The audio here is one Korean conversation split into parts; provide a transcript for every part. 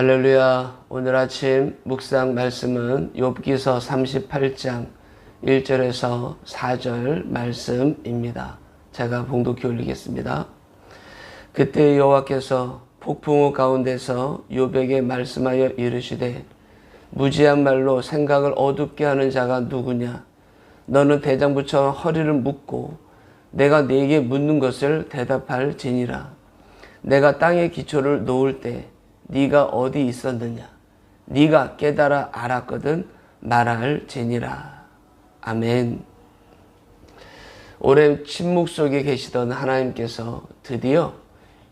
할렐루야. 오늘 아침 묵상 말씀은 욥기서 38장 1절에서 4절 말씀입니다. 제가 봉독해 올리겠습니다. 그때 여호와께서 폭풍우 가운데서 욥에게 말씀하여 이르시되 무지한 말로 생각을 어둡게 하는 자가 누구냐 너는 대장부처럼 허리를 묶고 내가 네게 묻는 것을 대답할 지니라 내가 땅에 기초를 놓을 때 네가 어디 있었느냐? 네가 깨달아 알았거든 말할지니라. 아멘. 오랜 침묵 속에 계시던 하나님께서 드디어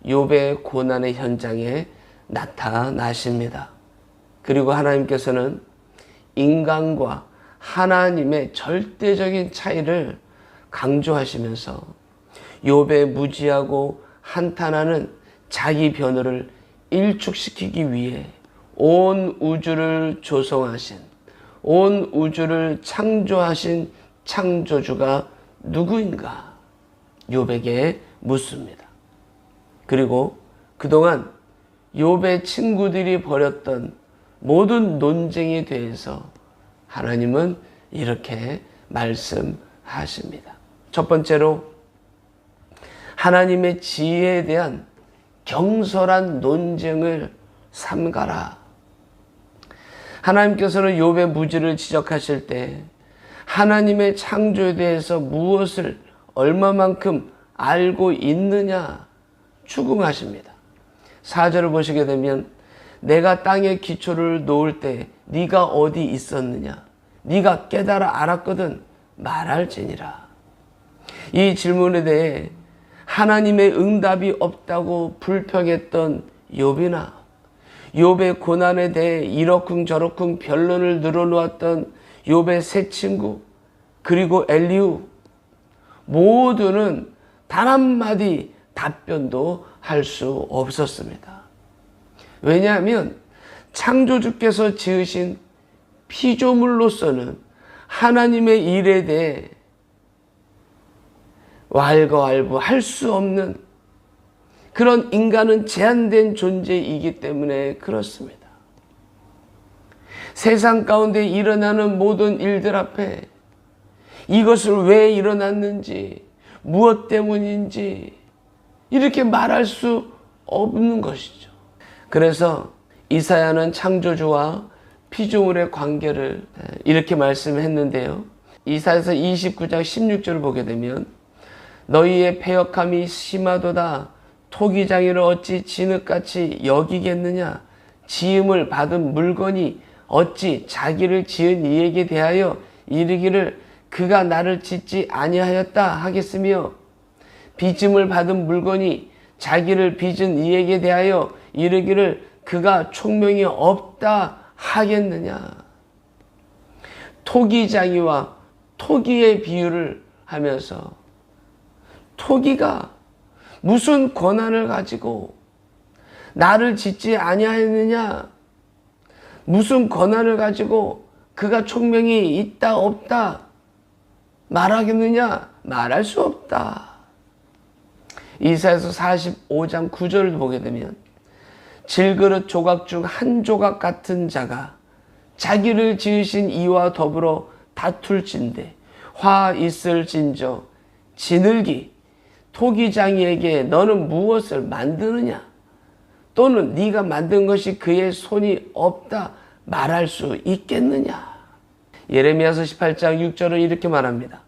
욥의 고난의 현장에 나타나십니다. 그리고 하나님께서는 인간과 하나님의 절대적인 차이를 강조하시면서 욥의 무지하고 한탄하는 자기 변호를 일축시키기 위해 온 우주를 조성하신 온 우주를 창조하신 창조주가 누구인가 욥에게 묻습니다. 그리고 그동안 욥의 친구들이 벌였던 모든 논쟁에 대해서 하나님은 이렇게 말씀하십니다. 첫 번째로 하나님의 지혜에 대한 경솔한 논쟁을 삼가라. 하나님께서는 욥의 무지를 지적하실 때 하나님의 창조에 대해서 무엇을 얼마만큼 알고 있느냐 추궁하십니다. 4절을 보시게 되면 내가 땅에 기초를 놓을 때 네가 어디 있었느냐 네가 깨달아 알았거든 말할지니라. 이 질문에 대해 하나님의 응답이 없다고 불평했던 욥이나 욥의 고난에 대해 이러쿵 저러쿵 변론을 늘어놓았던 욥의 세 친구 그리고 엘리우 모두는 단 한마디 답변도 할 수 없었습니다. 왜냐하면 창조주께서 지으신 피조물로서는 하나님의 일에 대해 왈가왈부 할 수 없는 그런 인간은 제한된 존재이기 때문에 그렇습니다. 세상 가운데 일어나는 모든 일들 앞에 이것을 왜 일어났는지, 무엇 때문인지 이렇게 말할 수 없는 것이죠. 그래서 이사야는 창조주와 피조물의 관계를 이렇게 말씀했는데요. 이사야서 29장 16절을 보게 되면 너희의 패역함이 심하도다. 토기장이를 어찌 진흙같이 여기겠느냐? 지음을 받은 물건이 어찌 자기를 지은 이에게 대하여 이르기를 그가 나를 짓지 아니하였다 하겠으며? 빚음을 받은 물건이 자기를 빚은 이에게 대하여 이르기를 그가 총명이 없다 하겠느냐? 토기장이와 토기의 비유를 하면서 토기가 무슨 권한을 가지고 나를 짓지 아니하였느냐? 무슨 권한을 가지고 그가 총명이 있다 없다 말하겠느냐? 말할 수 없다. 이사에서 45장 9절을 보게 되면 질그릇 조각 중 한 조각 같은 자가 자기를 지으신 이와 더불어 다툴진대 화 있을진저 지늘기 토기장이에게 너는 무엇을 만드느냐? 또는 네가 만든 것이 그의 손이 없다 말할 수 있겠느냐? 예레미야서 18장 6절은 이렇게 말합니다.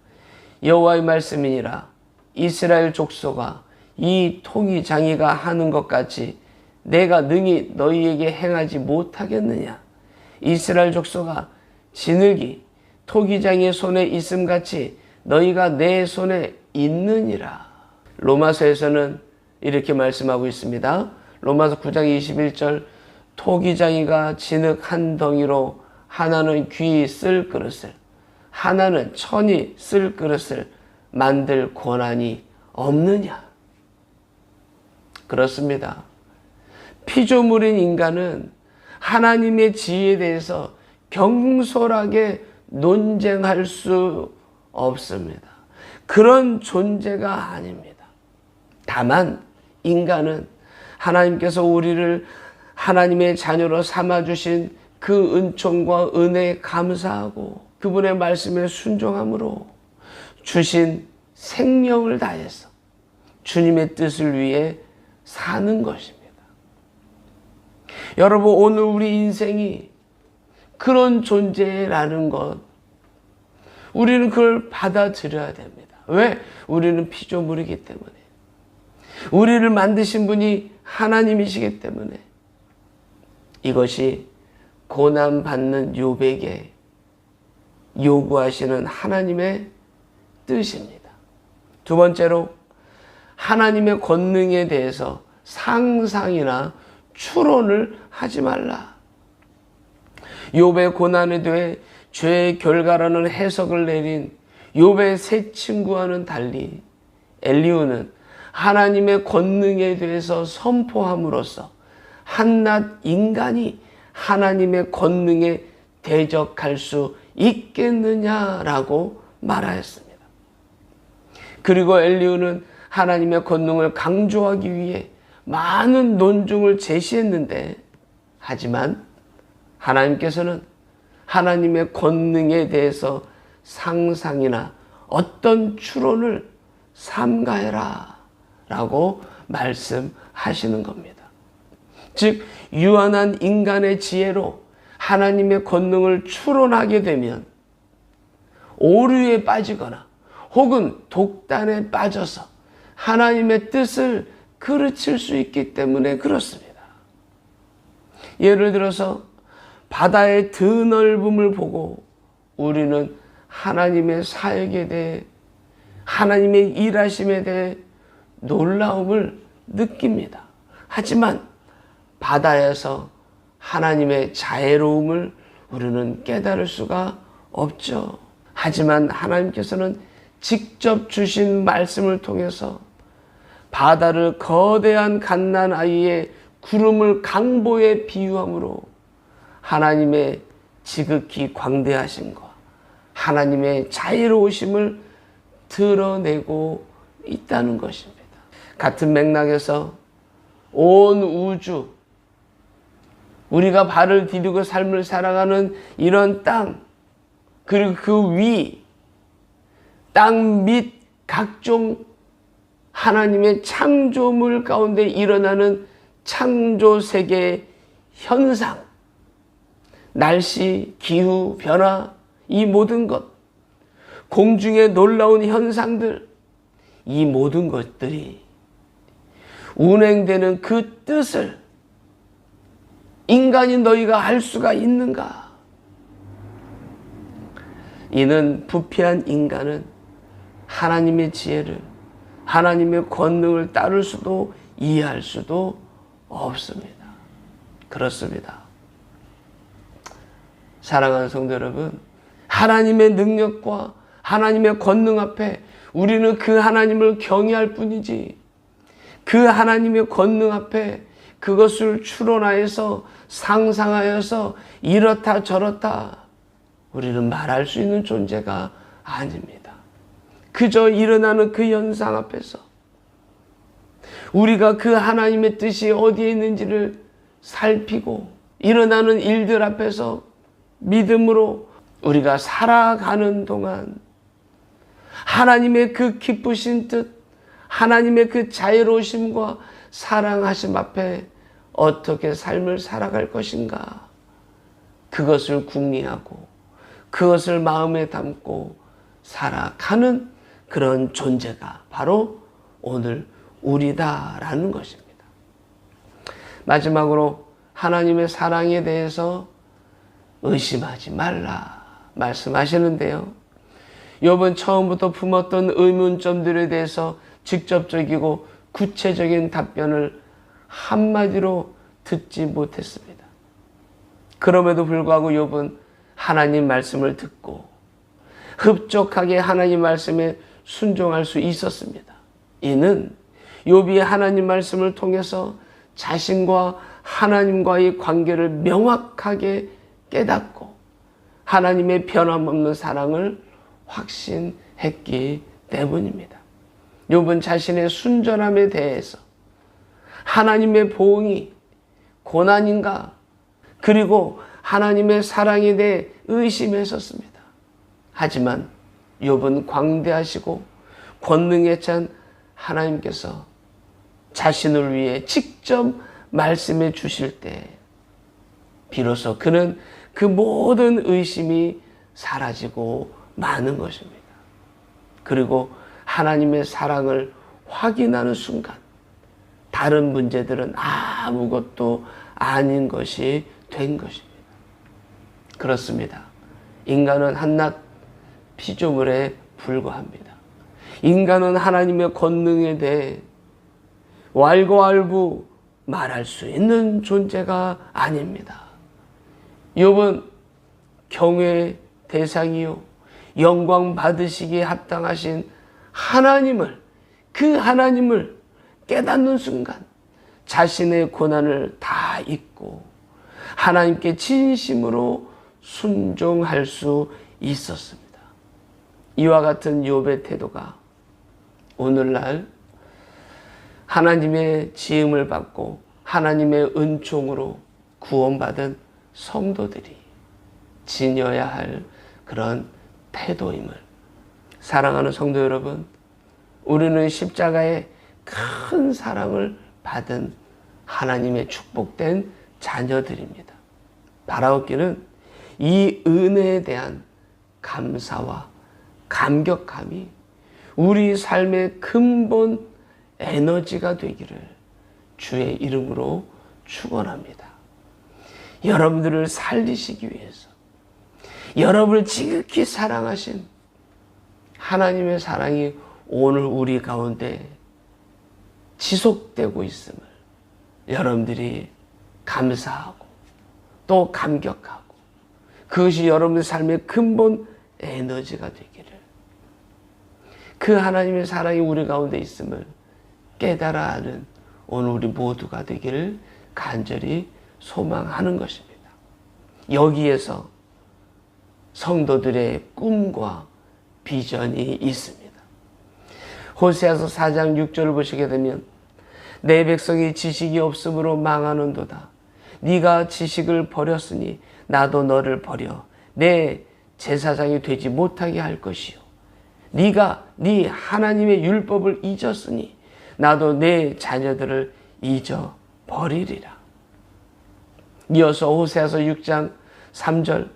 여호와의 말씀이니라 이스라엘 족속아 이 토기장이가 하는 것 같이 내가 능히 너희에게 행하지 못하겠느냐? 이스라엘 족속아 지늘기 토기장의 손에 있음 같이 너희가 내 손에 있느니라. 로마서에서는 이렇게 말씀하고 있습니다. 로마서 9장 21절 토기장이가 진흙 한 덩이로 하나는 귀 쓸 그릇을 하나는 천이 쓸 그릇을 만들 권한이 없느냐? 그렇습니다. 피조물인 인간은 하나님의 지혜에 대해서 경솔하게 논쟁할 수 없습니다. 그런 존재가 아닙니다. 다만 인간은 하나님께서 우리를 하나님의 자녀로 삼아주신 그 은총과 은혜에 감사하고 그분의 말씀에 순종함으로 주신 생명을 다해서 주님의 뜻을 위해 사는 것입니다. 여러분, 오늘 우리 인생이 그런 존재라는 것, 우리는 그걸 받아들여야 됩니다. 왜? 우리는 피조물이기 때문에. 우리를 만드신 분이 하나님이시기 때문에. 이것이 고난받는 요백에 요구하시는 하나님의 뜻입니다. 두 번째로, 하나님의 권능에 대해서 상상이나 추론을 하지 말라. 욥의 고난에 대해 죄의 결과라는 해석을 내린 욥의 세 친구와는 달리 엘리우는 하나님의 권능에 대해서 선포함으로써 한낱 인간이 하나님의 권능에 대적할 수 있겠느냐라고 말하였습니다. 그리고 엘리우는 하나님의 권능을 강조하기 위해 많은 논증을 제시했는데 하지만 하나님께서는 하나님의 권능에 대해서 상상이나 어떤 추론을 삼가해라 라고 말씀하시는 겁니다. 즉, 유한한 인간의 지혜로 하나님의 권능을 추론하게 되면 오류에 빠지거나 혹은 독단에 빠져서 하나님의 뜻을 그르칠 수 있기 때문에 그렇습니다. 예를 들어서 바다의 드넓음을 보고 우리는 하나님의 사역에 대해 하나님의 일하심에 대해 놀라움을 느낍니다. 하지만 바다에서 하나님의 자애로움을 우리는 깨달을 수가 없죠. 하지만 하나님께서는 직접 주신 말씀을 통해서 바다를 거대한 갓난 아이의 구름을 강보에 비유함으로 하나님의 지극히 광대하심과 하나님의 자유로우심을 드러내고 있다는 것입니다. 같은 맥락에서 온 우주, 우리가 발을 디디고 삶을 살아가는 이런 땅, 그리고 그 위, 땅 밑 각종 하나님의 창조물 가운데 일어나는 창조 세계의 현상, 날씨, 기후, 변화, 이 모든 것, 공중의 놀라운 현상들, 이 모든 것들이 운행되는 그 뜻을 인간이 너희가 알 수가 있는가? 이는 부패한 인간은 하나님의 지혜를, 하나님의 권능을 따를 수도 이해할 수도 없습니다. 그렇습니다. 사랑하는 성도 여러분, 하나님의 능력과 하나님의 권능 앞에 우리는 그 하나님을 경외할 뿐이지, 그 하나님의 권능 앞에 그것을 추론하여서 상상하여서 이렇다 저렇다 우리는 말할 수 있는 존재가 아닙니다. 그저 일어나는 그 현상 앞에서 우리가 그 하나님의 뜻이 어디에 있는지를 살피고 일어나는 일들 앞에서 믿음으로 우리가 살아가는 동안 하나님의 그 기쁘신 뜻, 하나님의 그 자유로우심과 사랑하심 앞에 어떻게 삶을 살아갈 것인가? 그것을 궁리하고 그것을 마음에 담고 살아가는 그런 존재가 바로 오늘 우리다라는 것입니다. 마지막으로 하나님의 사랑에 대해서 의심하지 말라 말씀하시는데요. 욥은 처음부터 품었던 의문점들에 대해서 직접적이고 구체적인 답변을 한마디로 듣지 못했습니다. 그럼에도 불구하고 욥은 하나님 말씀을 듣고 흡족하게 하나님 말씀에 순종할 수 있었습니다. 이는 욥이 하나님 말씀을 통해서 자신과 하나님과의 관계를 명확하게 깨닫고 하나님의 변함없는 사랑을 확신했기 때문입니다. 욥은 자신의 순전함에 대해서 하나님의 보응이 고난인가? 그리고 하나님의 사랑에 대해 의심했었습니다. 하지만 욥은 광대하시고 권능에 찬 하나님께서 자신을 위해 직접 말씀해 주실 때 비로소 그는 그 모든 의심이 사라지고 마는 것입니다. 그리고 하나님의 사랑을 확인하는 순간 다른 문제들은 아무것도 아닌 것이 된 것입니다. 그렇습니다. 인간은 한낱 피조물에 불과합니다. 인간은 하나님의 권능에 대해 왈고알부 말할 수 있는 존재가 아닙니다. 욥은 경외의 대상이요 영광 받으시기에 합당하신 하나님을 그 하나님을 깨닫는 순간 자신의 고난을 다 잊고 하나님께 진심으로 순종할 수 있었습니다. 이와 같은 욥의 태도가 오늘날 하나님의 지음을 받고 하나님의 은총으로 구원받은 성도들이 지녀야 할 그런 태도임을 사랑하는 성도 여러분, 우리는 십자가의 큰 사랑을 받은 하나님의 축복된 자녀들입니다. 바라옵기는 이 은혜에 대한 감사와 감격함이 우리 삶의 근본 에너지가 되기를 주의 이름으로 축원합니다. 여러분들을 살리시기 위해서 여러분을 지극히 사랑하신 하나님의 사랑이 오늘 우리 가운데 지속되고 있음을 여러분들이 감사하고 또 감격하고 그것이 여러분의 삶의 근본 에너지가 되기를 그 하나님의 사랑이 우리 가운데 있음을 깨달아 하는 오늘 우리 모두가 되기를 간절히 소망하는 것입니다. 여기에서 성도들의 꿈과 비전이 있습니다. 호세아서 4장 6절을 보시게 되면 내 백성이 지식이 없으므로 망하는도다. 네가 지식을 버렸으니 나도 너를 버려 내 제사장이 되지 못하게 할 것이요. 네가 네 하나님의 율법을 잊었으니 나도 내 자녀들을 잊어 버리리라. 이어서 호세아서 6장 3절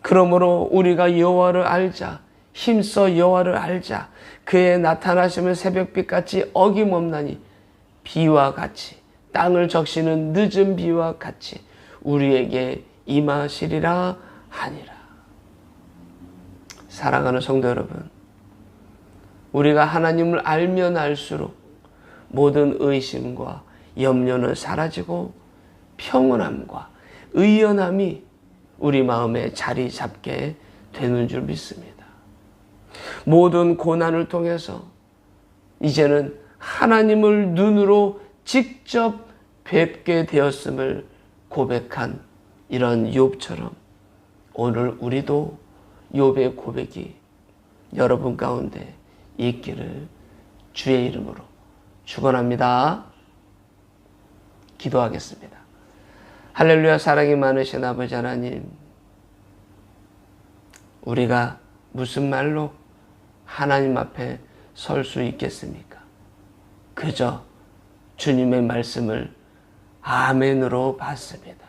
그러므로 우리가 여호와를 알자 힘써 여호와를 알자 그의 나타나시면 새벽빛 같이 어김없나니 비와 같이 땅을 적시는 늦은 비와 같이 우리에게 임하시리라 하니라. 사랑하는 성도 여러분, 우리가 하나님을 알면 알수록 모든 의심과 염려는 사라지고 평온함과 의연함이 우리 마음에 자리 잡게 되는 줄 믿습니다. 모든 고난을 통해서 이제는 하나님을 눈으로 직접 뵙게 되었음을 고백한 이런 욥처럼 오늘 우리도 욥의 고백이 여러분 가운데 있기를 주의 이름으로 축원합니다. 기도하겠습니다. 할렐루야 사랑이 많으신 아버지 하나님 우리가 무슨 말로 하나님 앞에 설 수 있겠습니까? 그저 주님의 말씀을 아멘으로 받습니다.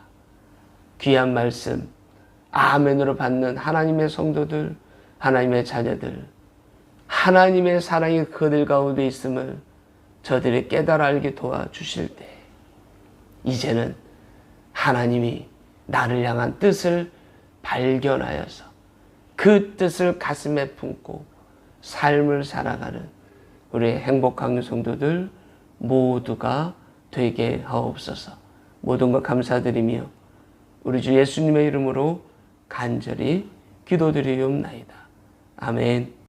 귀한 말씀 아멘으로 받는 하나님의 성도들, 하나님의 자녀들, 하나님의 사랑이 그들 가운데 있음을 저들이 깨달아 알게 도와주실 때, 이제는 하나님이 나를 향한 뜻을 발견하여서 그 뜻을 가슴에 품고 삶을 살아가는 우리 행복한 성도들 모두가 되게 하옵소서. 모든 것 감사드리며 우리 주 예수님의 이름으로 간절히 기도드리옵나이다. 아멘.